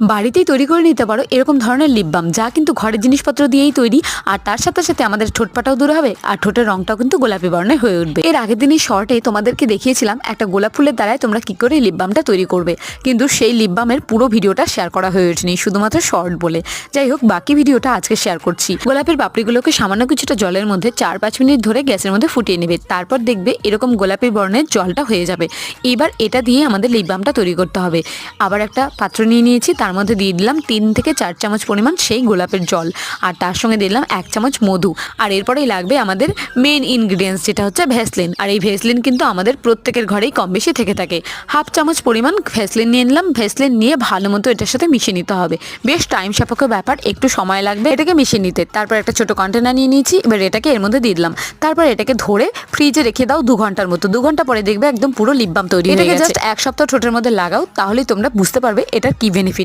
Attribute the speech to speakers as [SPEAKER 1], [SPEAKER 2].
[SPEAKER 1] বাড়িতেই তৈরি করে নিতে পারো এরকম ধরনের লিপ বাম যা কিন্তু ঘরের জিনিসপত্র দিয়েই তৈরি। আর তার সাথে সাথে আমাদের ঠোঁটপাটাও দূর হবে আর ঠোঁটের রংটাও কিন্তু গোলাপি বর্ণের হয়ে উঠবে। এর আগের দিনই শর্টে তোমাদেরকে দেখিয়েছিলাম একটা গোলাপ ফুলের দ্বারাই তোমরা কি করে লিপ বামটা তৈরি করবে। কিন্তু সেই লিপ বামের পুরো ভিডিওটা শেয়ার করা হয়ে ওঠেনি, শুধুমাত্র শর্ট বলে। যাই হোক, বাকি ভিডিওটা আজকে শেয়ার করছি। গোলাপের পাপড়িগুলোকে সামান্য কিছুটা জলের মধ্যে চার পাঁচ মিনিট ধরে গ্যাসের মধ্যে ফুটিয়ে নেবে। তারপর দেখবে এরকম গোলাপি বর্ণের জলটা হয়ে যাবে। এবার এটা দিয়ে আমাদের লিপ বামটা তৈরি করতে হবে। আবার একটা পাত্র নিয়ে নিয়েছি তার মধ্যে দিয়ে দিলাম তিন থেকে চার চামচ পরিমাণ সেই গোলাপের জল। আর তার সঙ্গে দিলাম এক চামচ মধু। আর এরপরেই লাগবে আমাদের মেন ইনগ্রিডিয়েন্টস যেটা হচ্ছে ভ্যাসলিন আর এই ভ্যাসলিন কিন্তু আমাদের প্রত্যেকের ঘরেই কম বেশি থেকে থাকে। হাফ চামচ পরিমাণ ভ্যাসলিন নিয়ে নিলাম। ভ্যাসলিন নিয়ে ভালো মতো এটার সাথে মিশিয়ে নিতে হবে। বেশ টাইম সাপেক্ষ ব্যাপার একটু সময় লাগবে এটাকে মিশিয়ে নিতে। তারপর একটা ছোট কন্টেনার নিয়ে নিয়েছি এবার এটাকে এর মধ্যে দিয়ে দিলাম। তারপর এটাকে ধরে ফ্রিজে রেখে দাও দু ঘণ্টার মতো। দু ঘণ্টা পরে দেখবে একদম পুরো লিপ বাম তৈরি হয়ে গেছে। জাস্ট এক সপ্তাহ ঠোঁটের মধ্যে লাগাও তাহলেই তোমরা বুঝতে পারবে এটার কি বেনিফিট